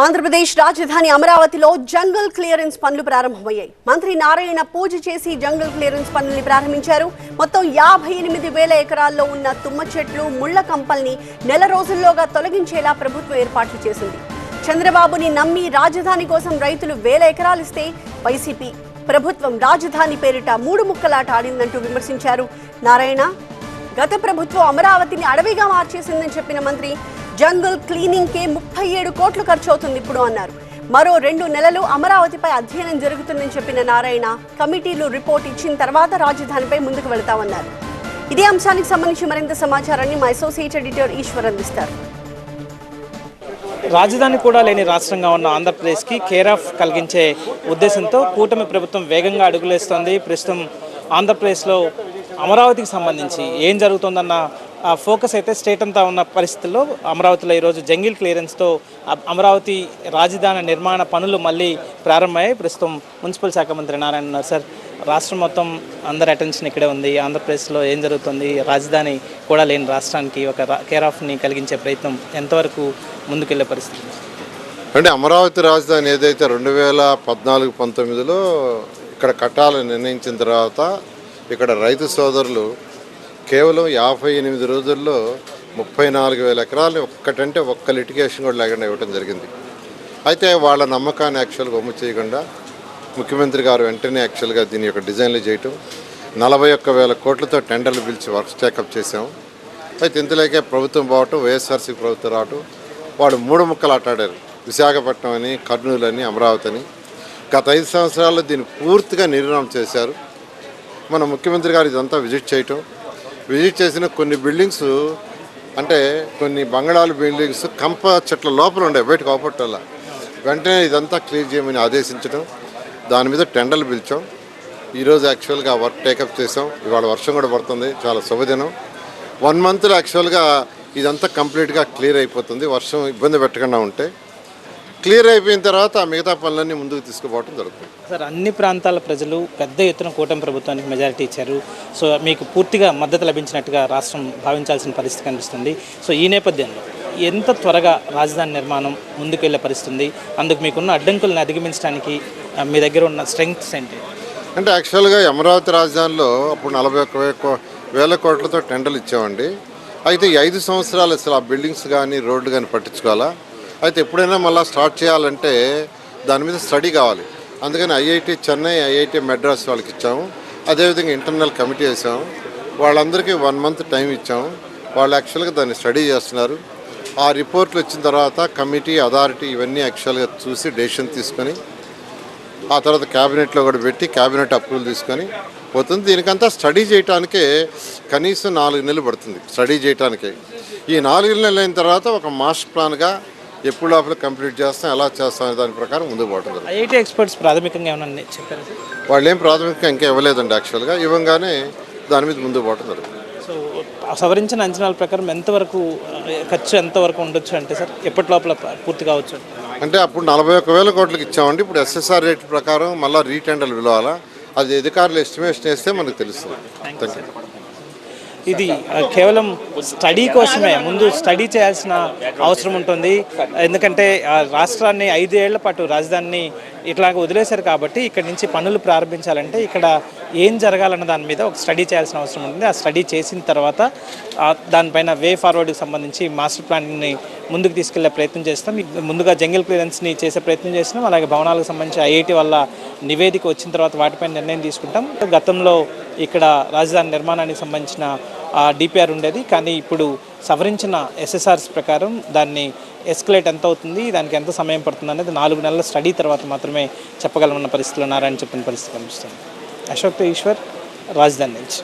ఆంధ్రప్రదేశ్ రాజధాని అమరావతిలో జంగల్ క్లియరెన్స్ పనులు ప్రారంభమయ్యాయి. మంత్రి నారాయణ పూజ చేసి జంగల్ క్లియరెన్స్ పనుల్ని ప్రారంభించారు. మొత్తం యాభై ఎనిమిది వేల ఎకరాల్లో ఉన్న తుమ్మ చెట్లు ముళ్ళ కంపల్ని నెల రోజుల్లోగా తొలగించేలా ప్రభుత్వం ఏర్పాట్లు చేసింది. చంద్రబాబుని నమ్మి రాజధాని కోసం రైతులు వేల ఎకరాలిస్తే వైసీపీ ప్రభుత్వం రాజధాని పేరిట మూడు ముక్కలాట ఆడిందంటూ విమర్శించారు. నారాయణ గత ప్రభుత్వం అమరావతిని అడవిగా మార్చేసిందని చెప్పిన మంత్రి జంగుల్ క్లీనింగ్ కే ముప్పై ఏడు కోట్లు ఖర్చు అవుతుంది ఇప్పుడు అన్నారు. మరో రెండు నెలలు అమరావతిపై అధ్యయనం జరుగుతుందని చెప్పిన నారాయణ కమిటీలు రిపోర్ట్ ఇచ్చిన తర్వాత రాజధానిపై ముందుకు వెళతామన్నారు. ఇదే అంశానికి సంబంధించి మరింత సమాచారాన్ని మా అసోసియేట్ ఎడిటర్ ఈశ్వర్ అందిస్తారు. రాజధాని కూడా లేని రాష్ట్రంగా ఉన్న ఆంధ్రప్రదేశ్కి కేర్ ఆఫ్ కలిగించే ఉద్దేశంతో కూటమి ప్రభుత్వం వేగంగా అడుగులేస్తోంది. ప్రస్తుతం ఆంధ్రప్రదేశ్లో అమరావతికి సంబంధించి ఏం జరుగుతుందన్న ఫోకస్ అయితే స్టేట్ అంతా ఉన్న పరిస్థితుల్లో అమరావతిలో ఈరోజు జంగిల్ క్లియరెన్స్తో అమరావతి రాజధాని నిర్మాణ పనులు మళ్ళీ ప్రారంభమయ్యాయి. ప్రస్తుతం మున్సిపల్ శాఖ మంత్రి నారాయణ ఉన్నారు. సార్ రాష్ట్రం మొత్తం అందరి అటెన్షన్ ఇక్కడే ఉంది. ఆంధ్రప్రదేశ్లో ఏం జరుగుతుంది? రాజధాని కూడా లేని రాష్ట్రానికి ఒక కేర్ ఆఫ్ని కలిగించే ప్రయత్నం ఎంతవరకు ముందుకెళ్ళే పరిస్థితి? అంటే అమరావతి రాజధాని ఏదైతే రెండు వేల పద్నాలుగు పంతొమ్మిదిలో ఇక్కడ కట్టాలని నిర్ణయించిన తర్వాత ఇక్కడ రైతు సోదరులు కేవలం యాభై ఎనిమిది రోజుల్లో ముప్పై నాలుగు వేల ఎకరాలు ఒక్కటంటే ఒక్క లిటిగేషన్ కూడా లేకుండా ఇవ్వడం జరిగింది. అయితే వాళ్ళ నమ్మకాన్ని యాక్చువల్గా ఒమ్ము చేయకుండా ముఖ్యమంత్రి గారు వెంటనే యాక్చువల్గా దీని యొక్క డిజైన్లు చేయటం నలభై ఒక్క వేల కోట్లతో టెండర్లు పిలిచి వర్క్ టేకప్ చేసాము అయితే ఇంతలోకే ప్రభుత్వం పోవటం వైఎస్ఆర్సీ ప్రభుత్వం రావటం వాడు మూడు ముక్కలు ఆటాడారు. విశాఖపట్నం అని కర్నూలు అని అమరావతి అని. గత ఐదు సంవత్సరాల్లో దీన్ని పూర్తిగా నిర్మాణం చేశారు. మన ముఖ్యమంత్రి గారు ఇదంతా విజిట్ చేయటం విజిట్ చేసిన కొన్ని బిల్డింగ్స్ అంటే కొన్ని బంగళాలు బిల్డింగ్స్ కంప చెట్ల లోపల ఉండే బయట కాపట్టల వెంటనే ఇదంతా క్లియర్ చేయమని ఆదేశించడం దాని మీద టెండర్లు పిలిచాం. ఈరోజు యాక్చువల్గా వర్క్ టేకప్ చేసాం. ఇవాళ వర్షం కూడా పడుతుంది చాలా శుభదినం. వన్ మంత్లో యాక్చువల్గా ఇదంతా కంప్లీట్గా క్లియర్ అయిపోతుంది. వర్షం ఇబ్బంది పెట్టకుండా ఉంటే. క్లియర్ అయిపోయిన తర్వాత ఆ మిగతా పనులన్నీ ముందుకు తీసుకుపోవడం జరుగుతుంది. సార్ అన్ని ప్రాంతాల ప్రజలు పెద్ద ఎత్తున కూటమి ప్రభుత్వానికి మెజారిటీ ఇచ్చారు. సో మీకు పూర్తిగా మద్దతు లభించినట్టుగా రాష్ట్రం భావించాల్సిన పరిస్థితి కనిపిస్తుంది. సో ఈ నేపథ్యంలో ఎంత త్వరగా రాజధాని నిర్మాణం ముందుకెళ్ళే పరిస్థితి ఉంది అందుకు మీకున్న అడ్డంకులను అధిగమించడానికి మీ దగ్గర ఉన్న స్ట్రెంగ్త్స్ ఏంటి? అంటే యాక్చువల్గా అమరావతి రాజధానిలో అప్పుడు నలభై ఒక్క వేల కోట్లతో టెండర్లు ఇచ్చామండి. అయితే ఈ ఐదు సంవత్సరాలు అసలు ఆ బిల్డింగ్స్ కానీ రోడ్లు కానీ పట్టించుకోవాలా? అయితే ఎప్పుడైనా మళ్ళీ స్టార్ట్ చేయాలంటే దాని మీద స్టడీ కావాలి. అందుకని ఐఐటి చెన్నై ఐఐటి మెడ్రాస్ వాళ్ళకి ఇచ్చాము. అదేవిధంగా ఇంటర్నల్ కమిటీ వేసాము. వాళ్ళందరికీ వన్ మంత్ టైం ఇచ్చాము. వాళ్ళు యాక్చువల్గా దాన్ని స్టడీ చేస్తున్నారు. ఆ రిపోర్ట్లు వచ్చిన తర్వాత కమిటీ అథారిటీ ఇవన్నీ యాక్చువల్గా చూసి డెసిషన్ తీసుకొని ఆ తర్వాత క్యాబినెట్లో కూడా పెట్టి క్యాబినెట్ అప్రూవల్ తీసుకొని పోతుంది. దీనికంతా స్టడీ చేయడానికే కనీసం నాలుగు నెలలు పడుతుంది. స్టడీ చేయడానికే ఈ నాలుగు నెలలు అయిన తర్వాత ఒక మాస్టర్ ప్లాన్గా ఎప్పుడు లోపల కంప్లీట్ చేస్తాం ఎలా చేస్తాం అనే దాని ప్రకారం ముందుకు పోవడం జరుగుతుంది. ఐఐటి ఎక్స్పర్ట్స్ ప్రాథమికంగా ఏమన్నా చెప్పారు వాళ్ళు ఏం ప్రాథమికంగా ఇంకా ఇవ్వలేదండి యాక్చువల్గా. ఇవ్వగానే దాని మీద ముందుకు పోవడం జరుగుతుంది. సో సవరించిన అంచనాల ప్రకారం ఎంతవరకు ఖర్చు ఎంతవరకు ఉండొచ్చు అంటే సార్? ఎప్పటి లోపల పూర్తి కావచ్చు అంటే? అప్పుడు నలభై ఒక్క వేల కోట్లకి ఇచ్చామండి. ఇప్పుడు ఎస్ఎస్ఆర్ రేట్ ప్రకారం మళ్ళీ రీటెండర్లు పిలవాలా అది అధికారులు ఎస్టిమేషన్ వేస్తే మనకు తెలుస్తుంది. థ్యాంక్ యూ ఇది కేవలం స్టడీ కోసమే ముందు స్టడీ చేయాల్సిన అవసరం ఉంటుంది. ఎందుకంటే ఆ రాష్ట్రాన్ని ఐదేళ్ళ పాటు రాజధానిని ఇట్లాగ వదిలేశారు కాబట్టి ఇక్కడ నుంచి పనులు ప్రారంభించాలంటే ఇక్కడ ఏం జరగాలన్న దాని మీద ఒక స్టడీ చేయాల్సిన అవసరం ఉంటుంది. ఆ స్టడీ చేసిన తర్వాత దానిపైన వే ఫార్వర్డ్కి సంబంధించి మాస్టర్ ప్లాన్ని ముందుకు తీసుకెళ్ళే ప్రయత్నం చేస్తాం. ముందుగా జంగిల్ క్లియరెన్స్ని చేసే ప్రయత్నం చేస్తున్నాం. అలాగే భవనాలకు సంబంధించి ఐఐటి వల్ల నివేదిక వచ్చిన తర్వాత వాటిపై నిర్ణయం తీసుకుంటాం. గతంలో ఇక్కడ రాజధాని నిర్మాణానికి సంబంధించిన డిపిఆర్ ఉండేది. కానీ ఇప్పుడు సవరించిన ఎస్ఎస్ఆర్స్ ప్రకారం దాన్ని ఎస్కలేట్ ఎంత అవుతుంది దానికి ఎంత సమయం పడుతుంది అనేది నాలుగు నెలల స్టడీ తర్వాత మాత్రమే చెప్పగలమన్న పరిస్థితులు ఉన్నారని చెప్పిన పరిస్థితి కనిపిస్తుంది. అశోక్ ఈశ్వర్ రాజధాని నుంచి.